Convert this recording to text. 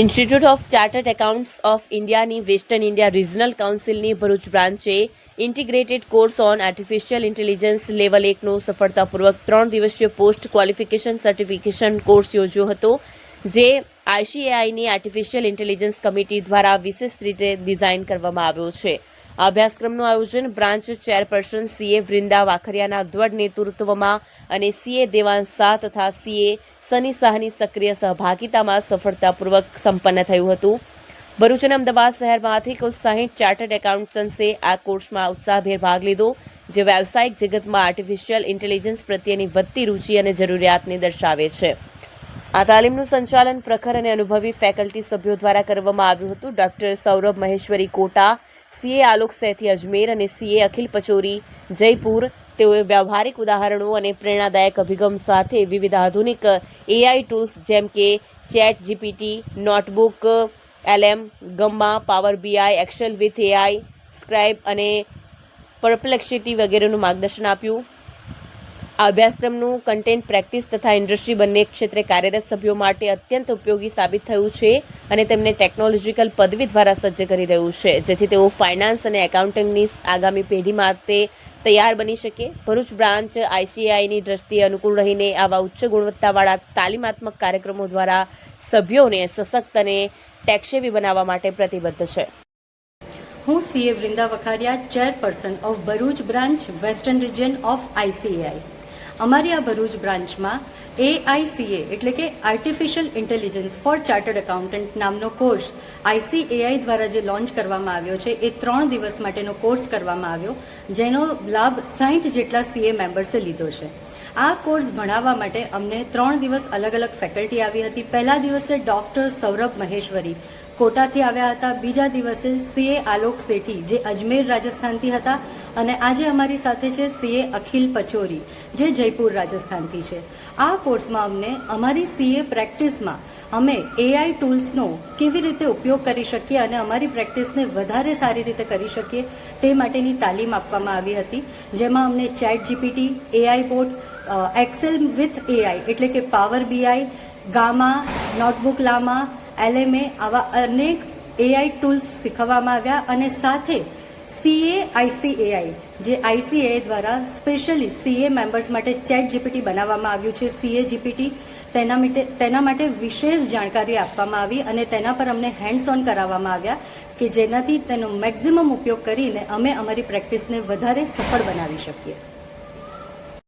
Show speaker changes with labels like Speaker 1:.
Speaker 1: Institute of chartered accountants of ઇન્ડિયાની western India regional કાઉન્સિલની Bharuch બ્રાન્ચે integrated course on artificial intelligence level એકનો સફળતાપૂર્વક ત્રણ દિવસીય પોસ્ટ ક્વોલિફિકેશન સર્ટિફિકેશન કોર્સ યોજ્યો હતો, જે આઈસીએઆઈની આર્ટિફિશિયલ ઇન્ટેલિજન્સ કમિટી દ્વારા વિશેષ રીતે ડિઝાઇન કરવામાં આવ્યો છે. આ અભ્યાસક્રમનું આયોજન બ્રાન્ચ ચેરપર્સન સીએ વૃંદા વાખરિયાના દ્વઢ નેતૃત્વમાં અને સીએ દેવાંશ શાહ તથા સીએ સની શાહની સક્રિય સહભાગિતામાં સફળતાપૂર્વક સંપન્ન થયું હતું. ભરૂચ અને અમદાવાદ શહેરમાંથી કુલ સાહીઠ ચાર્ટર્ડ એકાઉન્ટન્ટ્સે આ કોર્સમાં ઉત્સાહભેર ભાગ લીધો, જે વ્યાવસાયિક જગતમાં આર્ટિફિશિયલ ઇન્ટેલિજન્સ પ્રત્યેની વધતી રુચિ અને જરૂરિયાતને દર્શાવે છે. આ તાલીમનું સંચાલન પ્રખર અને અનુભવી ફેકલ્ટી સભ્યો દ્વારા કરવામાં આવ્યું હતું. ડોક્ટર સૌરભ મહેશ્વરી કોટા સીએ આલોક સેથી અજમેર અને સીએ અખિલ પચોરી જયપુર. તેઓએ વ્યવહારિક ઉદાહરણો અને પ્રેરણાદાયક અભિગમ સાથે વિવિધ આધુનિક એઆઈ ટૂલ્સ જેમ કે ChatGPT, NotebookLM, Gamma, Power BI, Excel with AI, Scribe અને પરપ્લેક્સિટી વગેરેનું માર્ગદર્શન આપ્યું. આ અભ્યાસક્રમનું કન્ટેન્ટ પ્રેક્ટિસ તથા ઇન્ડસ્ટ્રી બંને ક્ષેત્રે કાર્યરત સભ્યો માટે અત્યંત ઉપયોગી સાબિત થયું છે અને તેમને ટેકનોલોજીકલ પદવી દ્વારા સજ્જ કરી રહ્યું છે. જેથી તેઓ ફાઇનાન્સ અને એકાઉન્ટિંગની આગામી પેઢી માટે તૈયાર બની શકે. ભરૂચ બ્રાન્ચ આઈસીઆઈની દ્રષ્ટિએ અનુકૂળ રહીને આવા ઉચ્ચ ગુણવત્તાવાળા તાલીમાત્મક કાર્યક્રમો દ્વારા સભ્યોને સશક્ત અને ટેક્સેવી બનાવવા માટે પ્રતિબદ્ધ છે.
Speaker 2: હું CA Vrunda Vakharia chairperson of Bharuch branch western region of ICAI અમારી આ ભરૂચ બ્રાન્ચમાં એઆઈસીએ એટલે કે artificial intelligence for chartered accountant નામનો કોર્સ આઈસીએઆઈ દ્વારા જે લોન્ચ કરવામાં આવ્યો છે, એ ત્રણ દિવસ માટેનો કોર્સ કરવામાં આવ્યો, જેનો લાભ સાહીઠ જેટલા સીએ મેમ્બર્સે લીધો છે. આ કોર્સ ભણાવવા માટે અમને ત્રણ દિવસ અલગ અલગ ફેકલ્ટી આવી હતી. પહેલા દિવસે ડોક્ટર સૌરભ મહેશ્વરી કોટાથી આવ્યા હતા. બીજા દિવસે સીએ આલોક સેઠી જે અજમેર રાજસ્થાનથી હતા. અને આજે અમારી સાથે છે સીએ અખિલ પચોરી, જે જયપુર રાજસ્થાનથી છે. આ કોર્સમાં અમને અમારી સીએ પ્રેક્ટિસમાં અમે એઆઈ ટૂલ્સનો કેવી રીતે ઉપયોગ કરી શકીએ અને અમારી પ્રેક્ટિસને વધારે સારી રીતે કરી શકીએ તે માટેની તાલીમ આપવામાં આવી હતી. જેમાં અમને ChatGPT AI bot Excel with AI એટલે કે Power BI Gamma, notebook Llama LMA આવા અનેક એઆઈ ટૂલ્સ શીખવવામાં આવ્યા અને સાથે સીએ આઈસીએઆઈ જે આઈસીએ દ્વારા સ્પેશિયલી સીએ મેમ્બર્સ માટે ચેટ જીપીટી બનાવવામાં આવ્યું છે. સીએ જીપીટી તેના માટે તેના માટે વિશેષ જાણકારી આપવામાં આવી અને તેના પર અમને હેન્ડ્સ ઓન કરાવવામાં આવ્યા કે જેનાથી તેનો મેક્ઝિમમ ઉપયોગ કરીને અમે અમારી પ્રેક્ટિસને વધારે સફળ બનાવી શકીએ.